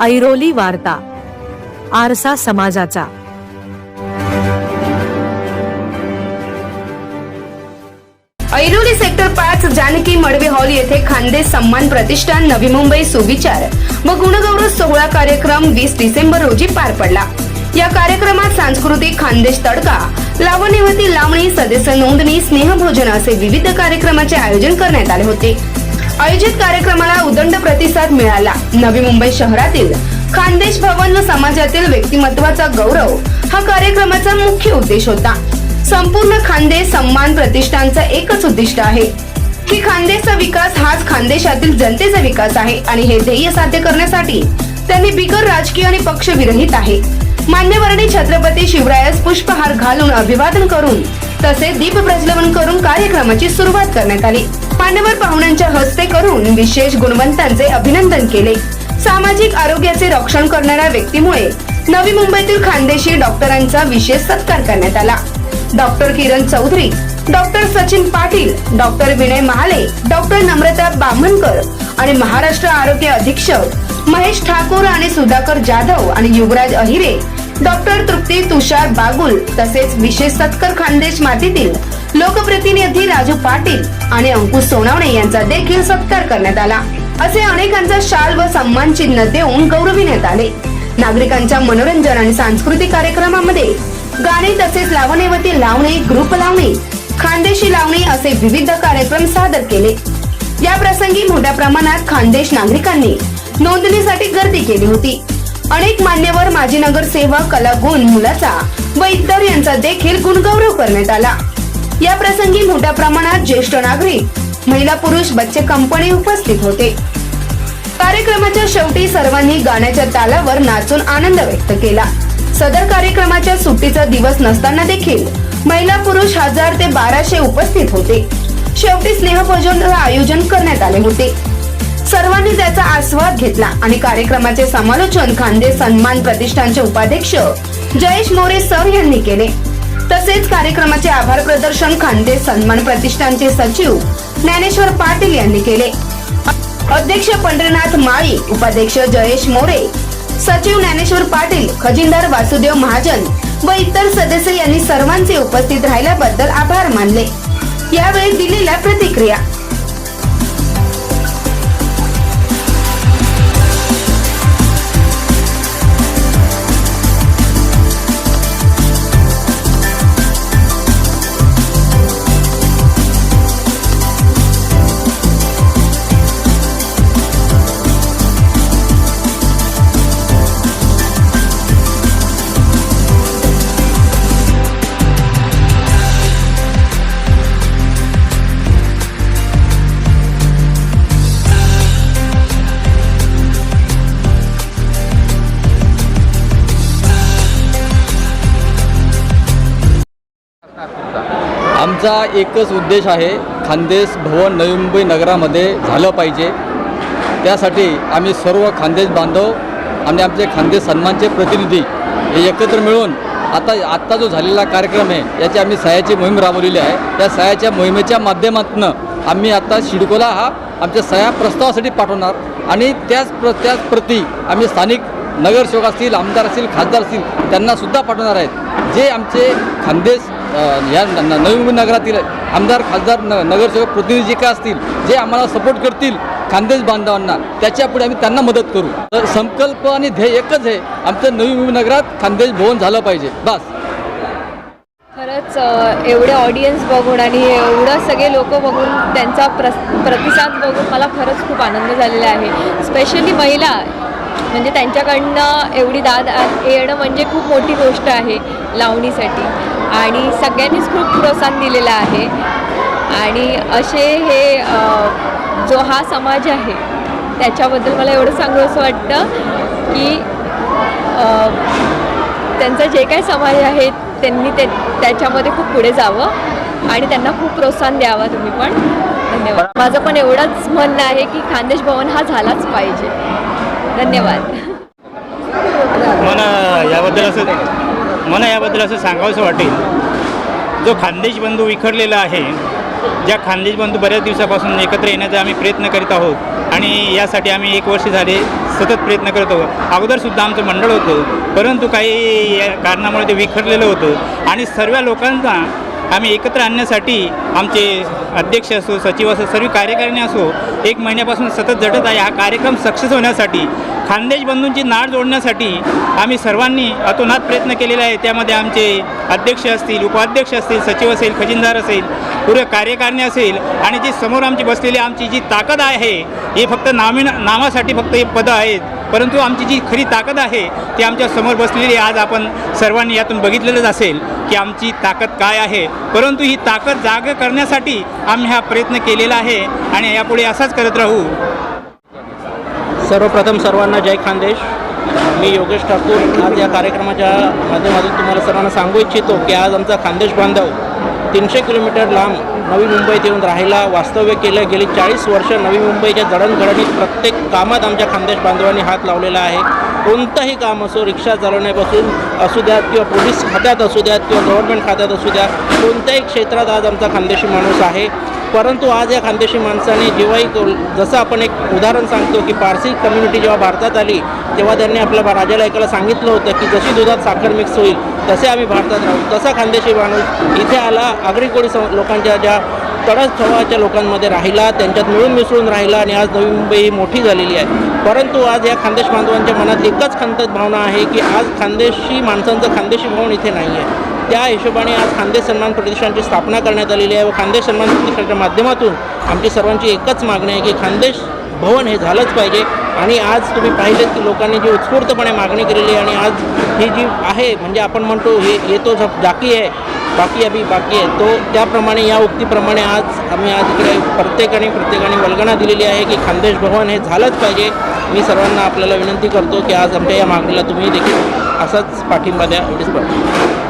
ऐरोली वार्ता आरसा समाजाचा. ऐरोली सेक्टर पाच जानकी मडवे हॉल येथे खानदेश सन्मान प्रतिष्ठान नवी मुंबई सुविचार. व गुणगौरव सोहळा कार्यक्रम वीस डिसेंबर रोजी पार पडला. या कार्यक्रमात सांस्कृतिक खानदेश तडका लावणीवरती लावणी सदस्य नोंदणी स्नेहभोजन असे विविध कार्यक्रमाचे आयोजन करण्यात आले होते. आयोजित कार्यक्रमाला उदंड प्रतिसाद मिळाला. नवी मुंबई शहरातील खानदेश भवन व समाजातील व्यक्तिमत्वाचा गौरव हा कार्यक्रमाचा मुख्य उद्देश होता. संपूर्ण खानदेश सन्मान प्रतिष्ठानचा एकच उद्दिष्ट आहे. की खानदेशचा विकास हाच खानदेशातील जनतेचा विकास आहे आणि हे ध्येय साध्य करण्यासाठी त्यांनी बिगर राजकीय आणि पक्षविरहित आहे. मान्यवरांनी छत्रपती शिवरायास पुष्पहार घालून अभिवादन करून तसेच दीप प्रज्वलन करून कार्यक्रमाची सुरुवात करण्यात आली. मान्यवर पाहुण्यांच्या हस्ते करून विशेष गुणवंतांचे अभिनंदन केले. सामाजिक आरोग्याचे रक्षण करणाऱ्या व्यक्तीमुळे नवी मुंबईतील खानदेशी डॉक्टरांचा विशेष सत्कार करण्यात आला. Doctor Kiran Chaudhari doctor Sachin Patil doctor Vinay Mahale doctor Namrata Bamankar आणि महाराष्ट्र आरोग्य अधीक्षक महेश ठाकूर आणि सुधाकर जाधव आणि युवराज अहिरे डॉक्टर तृप्ती तुषार बागुल तसेच विशेष सत्कर खानदेश मातीतील लोकप्रतिनिधी राजू पाटील आणि अंकुश सोनावणे यांचा देखील सत्कार करण्यात आला. असे अनेकांचा शाल व सन्मान चिन्ह देऊन गौरविण्यात आले. नागरिकांच्या मनोरंजन आणि सांस्कृतिक कार्यक्रमामध्ये गाणे तसेच लावणीवती लावणे ग्रुप लावणे खानदेशी लावणे असे विविध कार्यक्रम सादर केले. या प्रसंगी मोठ्या प्रमाणात खानदेश नागरिकांनी नोंदणीसाठी गर्दी केली होती. अनेक मान्यवर माजी नगरसेवक कलागुण मुलाचा व इतर यांचा देखील गुणगौरव करण्यात आला. या प्रसंगी मोठ्या प्रमाणात ज्येष्ठ नागरिक महिला पुरुष बच्चे कंपनी उपस्थित होते. कार्यक्रमाच्या शेवटी सर्वांनी गाण्याच्या तालावर नाचून आनंद व्यक्त केला. सदर कार्यक्रमाच्या सुट्टीचा दिवस नसताना देखील महिला पुरुष हजार ते बाराशे उपस्थित होते. शेवटी स्नेहभोजन आयोजन करण्यात आले होते. सर्वांनी त्याचा आस्वाद घेतला आणि कार्यक्रमाचे समालोचन खांदे सन्मान प्रतिष्ठानचे उपाध्यक्ष जयेश मोरे सर यांनी केले. तसेच कार्यक्रमाचे आभार प्रदर्शन खानदेश सन्मान प्रतिष्ठानचे सचिव ज्ञानेश्वर पाटील यांनी केले. अध्यक्ष पंढरीनाथ माळी उपाध्यक्ष जयेश मोरे सचिव ज्ञानेश्वर पाटील खजिनदार वासुदेव महाजन व इतर सदस्य यांनी सर्वांचे उपस्थित राहिल्याबद्दल आभार मानले. यावेळी दिलेल्या प्रतिक्रिया आमचा एकच उद्देश आहे खानदेश भवन नवी मुंबई नगरामध्ये झालं पाहिजे. त्यासाठी आम्ही सर्व खानदेश बांधव आणि आमचे खानदेश सन्मानचे प्रतिनिधी हे एकत्र मिळून आता आत्ता जो झालेला कार्यक्रम आहे याची आम्ही सह्याची मोहीम राबवलेली आहे. त्या सह्याच्या मोहिमेच्या माध्यमातून आम्ही आता शिडकोला हा आमच्या सह्या प्रस्तावासाठी पाठवणार आणि त्याच प्र त्याच प्रती आम्ही स्थानिक नगरसेवक असतील आमदार असतील खासदार असतील त्यांनासुद्धा पाठवणार आहेत. जे आमचे खानदेश या न- नवी मुंबई नगरातील आमदार खासदार न नगरसेवक प्रतिनिधी जे काय असतील जे आम्हाला सपोर्ट करतील खानदेश बांधवांना त्याच्यापुढे आम्ही त्यांना मदत करू. तर संकल्प आणि ध्येय एकच आहे आमचं नवी मुंबई नगरात खानदेश भवन झालं पाहिजे. बस. खरंच एवढे ऑडियन्स बघून आणि एवढं सगळे लोक बघून त्यांचा प्रस प्रतिसाद बघून मला खरंच खूप आनंद झालेला आहे. स्पेशली महिला म्हणजे त्यांच्याकडनं एवढी दाद येणं म्हणजे खूप मोठी गोष्ट आहे लावणीसाठी. आणि सगळ्यांनीच खूप प्रोत्साहन दिलेलं आहे. आणि असे हे जो हा समाज आहे त्याच्याबद्दल मला एवढं सांगू असं वाटतं की त्यांचा जे काही समाज आहे त्यांनी ते त्याच्यामध्ये खूप पुढे जावं आणि त्यांना खूप प्रोत्साहन द्यावं तुम्ही पण. धन्यवाद. माझं पण एवढंच म्हणणं आहे की खानदेश भवन हा झालाच पाहिजे. धन्यवाद. मला याबद्दल असं मला याबद्दल असं सांगावंसं वाटेल. जो खानदेश बंधू विखरलेला आहे ज्या खानदेश बंधू बऱ्याच दिवसापासून एकत्र येण्याचा आम्ही प्रयत्न करीत आहोत आणि यासाठी आम्ही एक वर्ष झाले सतत प्रयत्न करत आहोत. अगोदरसुद्धा आमचं मंडळ होतं परंतु काही या कारणामुळे ते विखरलेलं होतं आणि सर्व लोकांचा आम्ही एकत्र आणण्यासाठी आमचे अध्यक्ष असो सचिव असो सर्व कार्यकारिणी असो एक महिन्यापासून सतत झटत आहे. हा कार्यक्रम सक्सेस होण्यासाठी खानदेश बंधूंची नाळ जोडण्यासाठी आम्ही सर्वांनी अतोनात प्रयत्न केलेला आहे. त्यामध्ये आमचे अध्यक्ष असतील उपाध्यक्ष असतील सचिव असेल खजिनदार असेल पूर्व कार्यकारिणी असेल आणि जी समोर आमची बसलेली आमची जी ताकद आहे हे फक्त नामी नामासाठी फक्त हे पदं आहेत. परंतु आमची जी खरी ताकद आहे ती आमच्यासमोर बसलेली आज आपण सर्वांनी यातून बघितलेलंच असेल की आमची ताकद काय आहे. परंतु ही ताकद जाग करण्यासाठी आम्ही हा प्रयत्न केलेला आहे आणि यापुढे असाच करत राहू. सर्वप्रथम सर्वांना जय खानदेश. मी योगेश ठाकूर. आज या कार्यक्रमाच्या माध्यमातून तुम्हाला सर्वांना सांगू इच्छितो की आज आमचा खानदेश बांधव तीनशे किलोमीटर लांब नवी मुंबईत येऊन राहायला वास्तव्य केलं. गेली चाळीस वर्ष नवी मुंबईच्या जडणघडणीत प्रत्येक कामात आमच्या खानदेश बांधवांनी हात लावलेला आहे. कोणतंही काम असो रिक्षा चालवण्यापासून असू द्यात किंवा पोलीस खात्यात असू द्यात किंवा गव्हर्नमेंट खात्यात असू द्या कोणत्याही क्षेत्रात आज आमचा खानदेशी माणूस आहे. परंतु आज या खानदेशी माणसाने जेव्हाही जसं आपण एक उदाहरण सांगतो की पारसी कम्युनिटी जेव्हा भारतात आली तेव्हा त्यांनी आपल्या राजाला ऐकायला सांगितलं होतं की जशी दुधात साखर मिक्स होईल तसे आम्ही भारतात राहू. तसा खानदेशी माणूस इथे आला आगरी कोळी सम लोकांच्या ज्या तडस्थवाच्या लोकांमध्ये राहिला त्यांच्यात मिळून मिसळून राहिला आणि आज नवी मुंबई ही मोठी झालेली आहे. परंतु आज या खानदेश बांधवांच्या मनात एकच खंत भावना आहे की आज खानदेशी माणसांचं खानदेशी भवन इथे नाही आहे त्या हिशोबाने आज खानदेश सन्मान प्रतिष्ठानची स्थापना करण्यात आलेली आहे व खानदेश सन्मान प्रतिष्ठानच्या माध्यमातून आमची सर्वांची एकच मागणी आहे की खानदेश भवन हे झालंच पाहिजे. आणि आज तुम्ही पाहिलेत की लोकांनी जी उत्स्फूर्तपणे मागणी केलेली आणि आज ही जी आहे म्हणजे आपण म्हणतो हे येतो झप जाकी आहे बाकी अभी बाकी आहे तो त्याप्रमाणे या उक्तीप्रमाणे आज आम्ही आज इकडे प्रत्येकाने प्रत्येकाने वल्गना दिलेली आहे की खानदेश भवन हे झालंच पाहिजे. मी सर्वांना आपल्याला विनंती करतो की आज आमच्या या मागणीला तुम्ही देखील असाच पाठिंबा द्या एवढीच पाठिंबा